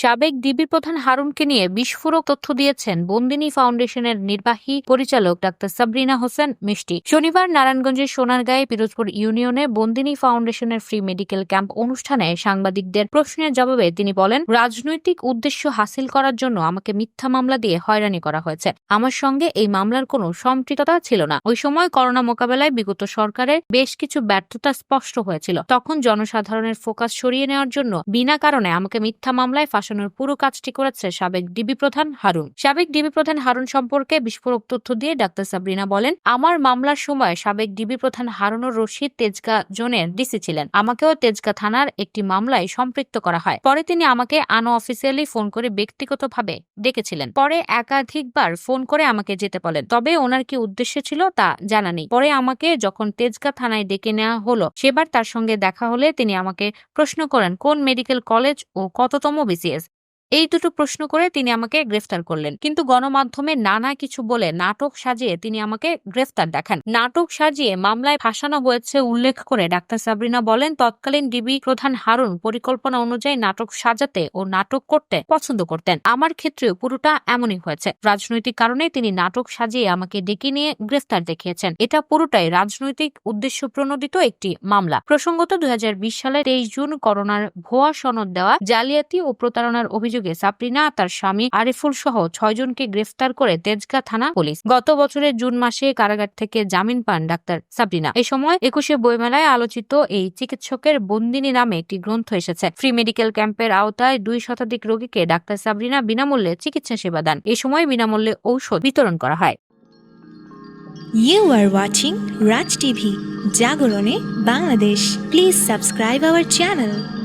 সাবেক ডিবি প্রধান হারুনকে নিয়ে বিস্ফোরক তথ্য দিয়েছেন বন্দিনী ফাউন্ডেশনের নির্বাহী পরিচালক ডাক্তার সাবরিনা হোসেন মিষ্টি। শনিবার নারায়ণগঞ্জের সোনারগাঁয়ে পিরোজপুর ইউনিয়নে বন্দিনী ফাউন্ডেশনের ফ্রি মেডিকেল ক্যাম্প অনুষ্ঠানে সাংবাদিকদের প্রশ্নের জবাবে তিনি বলেন, রাজনৈতিক উদ্দেশ্য হাসিল করার জন্য আমাকে মিথ্যা মামলা দিয়ে হয়রানি করা হয়েছে। আমার সঙ্গে এই মামলার কোনো সম্পৃক্ততা ছিল না। ওই সময় করোনা মোকাবেলায় বিগত সরকারের বেশ কিছু ব্যর্থতা স্পষ্ট হয়েছিল। তখন জনসাধারণের ফোকাস সরিয়ে নেওয়ার জন্য বিনা কারণে আমাকে মিথ্যা মামলায় ফাঁসানোর পুরো কাজটি করেছে সাবেক ডিবি প্রধান হারুন। সাবেক ডিবি প্রধান হারুন সম্পর্কে বিস্ফোরক তথ্য দিয়ে ডাক্তার সাবরিনা বলেন, আমার মামলার সময় সাবেক ডিবি প্রধান হারুনুর রশিদ তেজগা জোনের ডিসি ছিলেন। আমাকেও তেজগা থানার একটি মামলায় সম্পৃক্ত করা হয়। পরে তিনি আমাকে আনো অফিসিয়ালি ফোন করে ব্যক্তিগতভাবে ডেকেছিলেন। পরে একাধিকবার ফোন করে আমাকে যেতে বলেন। তবে ওনার কি উদ্দেশ্য ছিল তা জানা নেই। পরে আমাকে যখন তেজগা থানায় ডেকে নেওয়া হলো, সেবার তার সঙ্গে দেখা হলে তিনি আমাকে প্রশ্ন করেন, কোন মেডিকেল কলেজ ও কততম বিসিএস এই দুটো প্রশ্ন করে তিনি আমাকে গ্রেফতার করলেন। কিন্তু গণমাধ্যমে নানা কিছু বলে নাটক সাজিয়ে তিনি আমাকে গ্রেফতার দেখান। নাটক সাজিয়ে মামলায় ফাঁসানো হয়েছে উল্লেখ করে ডাক্তার সাবরিনা বলেন, তৎকালীন ডিবি প্রধান হারুন পরিকল্পনা অনুযায়ী নাটক সাজাতে ও নাটক করতে পছন্দ করতেন। আমার ক্ষেত্রেও পুরোটা এমনই হয়েছে। রাজনৈতিক কারণে তিনি নাটক সাজিয়ে আমাকে ডেকে নিয়ে গ্রেফতার দেখিয়েছেন। এটা পুরোটাই রাজনৈতিক উদ্দেশ্য প্রণোদিত একটি মামলা। প্রসঙ্গত দুই হাজার বিশ সালে তেইশ জুন করোনার ভুয়া সনদ দেওয়া, জালিয়াতি ও প্রতারণার অভিযোগে সাপ্রিনা তার স্বামী আরিফুল সহ ছয়জনকে গ্রেফতার করে তেজগা থানা পুলিশ। গত বছরের জুন মাসে কারাগার থেকে জামিন পান ডাক্তার সাবরিনা। এ সময় একুশে বইমেলায় আলোচিত এই চিকিৎসকের বন্দিনী নামে একটি গ্রন্থ এসেছে। ফ্রি মেডিকেল ক্যাম্পের আওতায় দুই শতাধিক রোগীকে ডাক্তার সাবরিনা বিনামূল্যে চিকিৎসা সেবা দেন। এ সময় বিনামূল্যে ঔষধ বিতরণ করা হয়। You are watching Raj TV, Jagorone, Bangladesh. Please subscribe our channel.